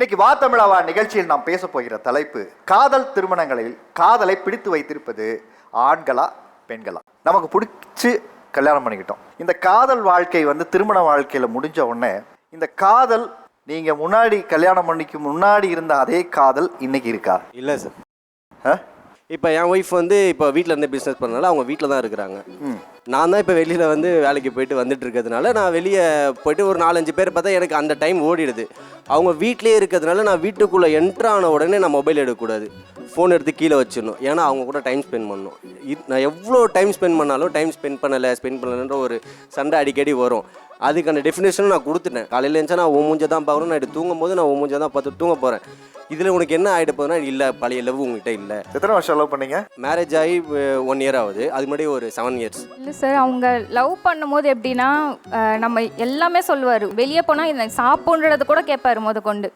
இன்னைக்கு வா தமிழாவா நிகழ்ச்சியில் நாம் பேச போகிற தலைப்பு காதல் திருமணங்களில் காதலை பிடித்து வைத்திருப்பது ஆண்களா பெண்களா? நமக்கு பிடிச்சி கல்யாணம் பண்ணிக்கிட்டோம். இந்த காதல் வாழ்க்கை வந்து திருமண வாழ்க்கையில முடிஞ்ச உடனே இந்த காதல் நீங்க முன்னாடி கல்யாணம் பண்ணிக்கு முன்னாடி இருந்த அதே காதல் இன்னைக்கு இருக்கா? இல்லை சார்? இப்போ என் ஒய்ஃப் வந்து இப்போ வீட்டில் இருந்து பிஸ்னஸ் பண்ணனால அவங்க வீட்டில் தான் இருக்கிறாங்க. நான் தான் இப்போ வெளியில் வந்து வேலைக்கு போயிட்டு வந்துட்டு இருக்கிறதுனால நான் வெளியே போயிட்டு ஒரு நாலஞ்சு பேர் பார்த்தா எனக்கு அந்த டைம் ஓடிடுது. அவங்க வீட்டிலே இருக்கிறதுனால நான் வீட்டுக்குள்ளே என்ட்ரு ஆன உடனே நான் மொபைல் எடுக்கக்கூடாது. ஃபோன் எடுத்து கீழே வச்சிடணும். ஏன்னா அவங்க கூட டைம் ஸ்பெண்ட் பண்ணணும். இது நான் எவ்வளோ டைம் ஸ்பெண்ட் பண்ணாலும் டைம் ஸ்பெண்ட் பண்ணலை ஸ்பெண்ட் பண்ணலைன்ற ஒரு சண்டை அடிக்கடி வரும். அதுக்கான டெஃபினேஷனும் நான் கொடுத்துட்டேன். காலையில் எழுந்துச்சா நான் உன் மூஞ்ச தான் பார்க்கணும். நைட்டு தூங்கும் போது நான் உன் மூஞ்ச தான் பார்த்து தூங்க போகிறேன் இதில் உனக்கு என்ன ஆகிட்டு போகுதுன்னா இல்லை பழைய லவ் உங்ககிட்ட இல்லை. எத்தனை வருஷம் லவ் பண்ணீங்க? மேரேஜ் ஆகி ஒன் இயர் ஆகுது. அது முன்னாடி ஒரு செவன் இயர்ஸ் இல்லை சார் அவங்க லவ் பண்ணும்போது எப்படின்னா நம்ம எல்லாமே சொல்லுவார். வெளியே போனால் இந்த சாப்பிட்றது கூட கேட்பாரு முத கொண்டு